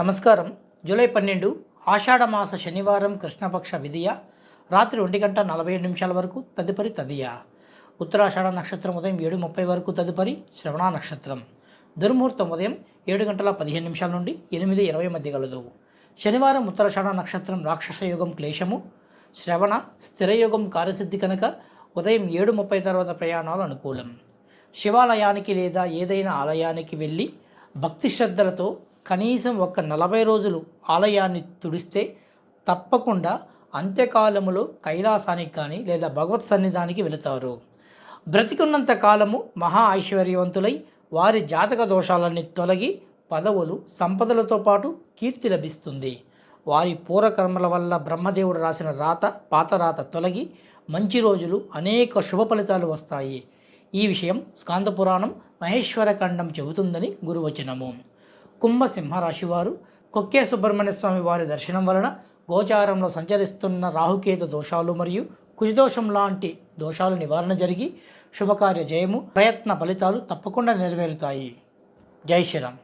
నమస్కారం. జూలై పన్నెండు ఆషాఢమాస శనివారం కృష్ణపక్ష విధియ. రాత్రి ఒంటి గంట నలభై ఏడు నిమిషాల వరకు తదుపరి తదియ. ఉత్తరాషాఢ నక్షత్రం ఉదయం ఏడు ముప్పై వరకు తదుపరి శ్రవణ నక్షత్రం. దుర్ముహూర్తం ఉదయం ఏడు గంటల పదిహేను నిమిషాల నుండి ఎనిమిది ఇరవై మధ్య గలదు. శనివారం ఉత్తరాషాఢ నక్షత్రం రాక్షస యోగం క్లేశము. శ్రవణ స్థిరయోగం కార్యసిద్ధి కనుక ఉదయం ఏడు ముప్పై తర్వాత ప్రయాణాలు అనుకూలం. శివాలయానికి లేదా ఏదైనా ఆలయానికి వెళ్ళి భక్తి శ్రద్ధలతో కనీసం ఒక నలభై రోజులు ఆలయాన్ని తుడిస్తే తప్పకుండా అంత్యకాలములో కైలాసానికి కానీ లేదా భగవత్ సన్నిధానికి వెళతారు. బ్రతికున్నంత కాలము మహా ఐశ్వర్యవంతులై వారి జాతక దోషాలన్నీ తొలగి పదవులు సంపదలతో పాటు కీర్తి లభిస్తుంది. వారి పూర్వకర్మల వల్ల బ్రహ్మదేవుడు రాసిన రాత పాత రాత తొలగి మంచి రోజులు అనేక శుభ ఫలితాలు వస్తాయి. ఈ విషయం స్కాంద పురాణం మహేశ్వర ఖండం చెబుతుందని గురువచనము. కుంభసింహరాశి వారు కొక్కే సుబ్రహ్మణ్య స్వామి వారి దర్శనం వలన గోచారంలో సంచరిస్తున్న రాహుకేతు దోషాలు మరియు కుజదోషం లాంటి దోషాలు నివారణ జరిగి శుభకార్య జయము ప్రయత్న ఫలితాలు తప్పకుండా నెరవేరుతాయి. జై శ్రీరామ్.